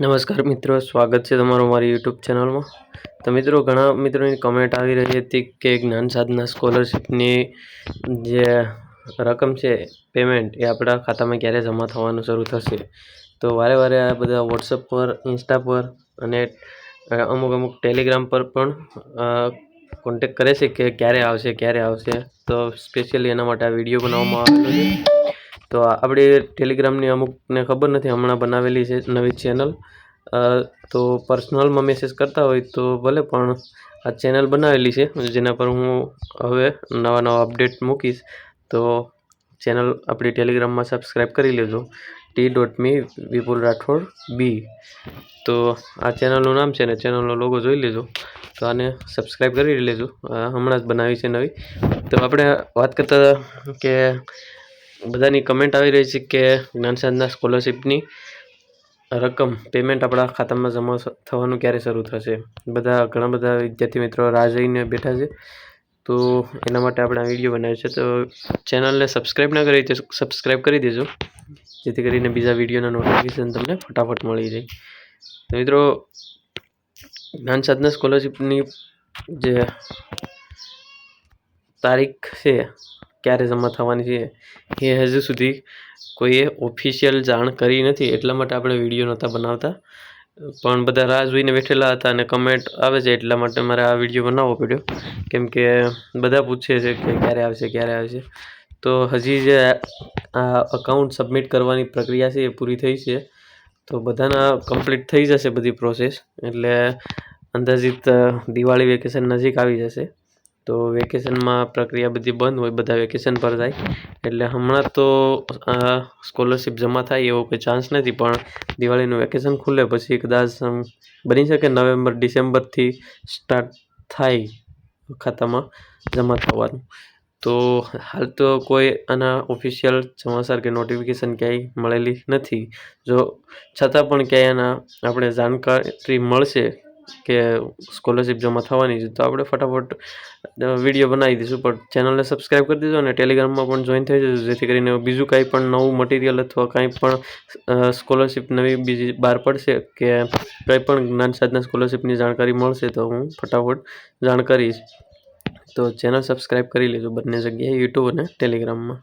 નમસ્કાર મિત્રો, સ્વાગત છે તમારું મારી યુટ્યુબ ચેનલમાં. તો મિત્રો, ઘણા મિત્રોની કમેન્ટ આવી રહી હતી કે જ્ઞાન સાધના સ્કોલરશીપની જે રકમ છે પેમેન્ટ એ આપણા ખાતામાં ક્યારે જમા થવાનું શરૂ થશે. તો વારે વારે આ બધા વોટ્સઅપ પર ઇન્સ્ટા પર અને અમુક અમુક ટેલિગ્રામ પર પણ કોન્ટેક કરે છે કે ક્યારે આવશે ક્યારે આવશે. તો સ્પેશિયલી એના માટે આ વીડિયો બનાવવામાં આવેલો છે. તો આપણી ટેલિગ્રામની અમુકને ખબર નથી, હમણાં બનાવેલી છે નવી ચેનલ. તો પર્સનલમાં મેસેજ કરતા હોય તો ભલે પણ આ ચેનલ બનાવેલી છે, જેના પર હું હવે નવા નવા અપડેટ મૂકીશ. તો ચેનલ આપણી ટેલિગ્રામમાં સબસ્ક્રાઈબ કરી લેજો. T dot me Vipul Rathod બી તો આ ચેનલનું નામ છે ને, ચેનલનો લોગો જોઈ લેજો. તો આને સબસ્ક્રાઈબ કરી લેજો. હમણાં જ બનાવી છે નવી. તો આપણે વાત કરતા કે બધાની કમેન્ટ આવી રહી છે કે જ્ઞાન સાધના સ્કોલરશીપની રકમ પેમેન્ટ આપણા ખાતામાં જમા થવાનું ક્યારે શરૂ થશે? બધા, ઘણા બધા વિદ્યાર્થી મિત્રો રાહ જઈને બેઠા છે. તો એના માટે આપણે આ વીડિયો બનાવ્યો છે. તો ચેનલને સબસ્ક્રાઈબ ના કરી સબસ્ક્રાઈબ કરી દેજો. જેથી કરીને બીજા વિડીયોના નોટિફિકેશન તમને ફટાફટ મળી જાય. તો મિત્રો, જ્ઞાન સાધના સ્કોલરશિપની જે તારીખ છે ક્યારે જમા થવાની છે, એ હજુ સુધી કોઈએ ઓફિશિયલ જાણ કરી નથી, એટલા માટે આપણે વીડિયો નહોતા બનાવતા. પણ બધા રાહ જોઈને બેઠેલા હતા અને કમેન્ટ આવે છે, એટલા માટે મારે આ વીડિયો બનાવવો પડ્યો. કેમ કે બધા પૂછે છે કે ક્યારે આવશે ક્યારે આવશે. તો હજી જે આ અકાઉન્ટ સબમિટ કરવાની પ્રક્રિયા છે, એ પૂરી થઈ છે. તો બધાના કમ્પ્લીટ થઈ જશે બધી પ્રોસેસ એટલે અંદાજિત દિવાળી વેકેશન નજીક આવી જશે. તો વેકેશનમાં પ્રક્રિયા બધી બંધ હોય, બધા વેકેશન પર જાય. એટલે હમણાં તો સ્કોલરશીપ જમા થાય એવો કોઈ ચાન્સ નથી, પણ દિવાળીનું વેકેશન ખુલે પછી કદાચ બની શકે નવેમ્બર, ડિસેમ્બરથી સ્ટાર્ટ થાય ખાતામાં જમા થવાનું. તો હાલ તો કોઈ આના ઓફિશિયલ સમાચાર કે નોટિફિકેશન ક્યાંય મળેલી નથી. જો છતાં પણ ક્યાંય આના આપણે જાણકારી મળશે કે સ્કોલરશિપ જમા થવાની છે, તો આપણે ફટાફટ વીડિયો બનાવી દઈશું. પણ ચેનલને સબસ્ક્રાઈબ કરી દીધો અને ટેલિગ્રામમાં પણ જોઈન થઈ જજો, જેથી કરીને બીજું કાંઈ પણ નવું મટીરિયલ અથવા કાંઈ પણ સ્કોલરશિપ નવી બીજી બહાર પડશે કે કંઈ પણ જ્ઞાન સાધના સ્કોલરશિપની જાણકારી મળશે, તો હું ફટાફટ જાણ કરીશ તો ચેનલ સબસ્ક્રાઈબ કરી લેજો બંને જગ્યાએ યુટ્યુબ અને ટેલિગ્રામમાં